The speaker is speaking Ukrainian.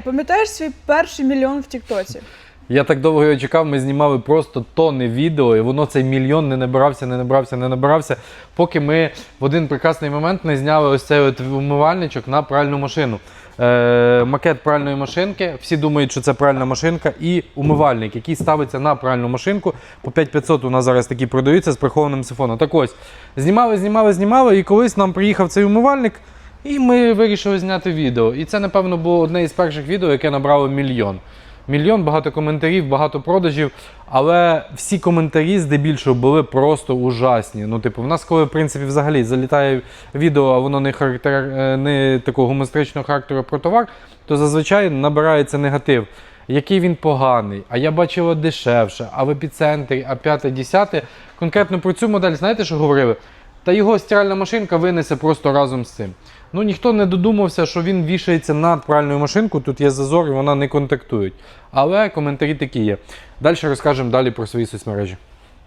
Пам'ятаєш свій перший мільйон в Тіктоці? Я так довго його чекав, ми знімали просто тонни відео, і воно цей мільйон не набирався, не набирався, не набирався, поки ми в один прекрасний момент не зняли ось цей от умивальничок на пральну машину. Е, макет пральної машинки. Всі думають, що це пральна машинка, і умивальник, який ставиться на пральну машинку. По 5500 у нас зараз такі продаються з прихованим сифоном. Так ось, знімали, знімали, знімали, і колись нам приїхав цей умивальник. І ми вирішили зняти відео. І це, напевно, було одне із перших відео, яке набрало мільйон. Мільйон, багато коментарів, багато продажів. Але всі коментарі здебільшого були просто ужасні. Ну, типу, в нас, коли в принципі взагалі залітає відео, а воно не характер, е, не такого гумористичного характеру про товар, то зазвичай набирається негатив. Який він поганий, а я бачила дешевше, а в епіцентрі, а п'яте, десяте. Конкретно про цю модель, знаєте, що говорили? Та його стиральна машинка винесе просто разом з цим. Ну ніхто не додумався, що він вішається над пральною машинкою, тут є зазор і вона не контактують. Але коментарі такі є. Далі розкажемо далі про свої соцмережі.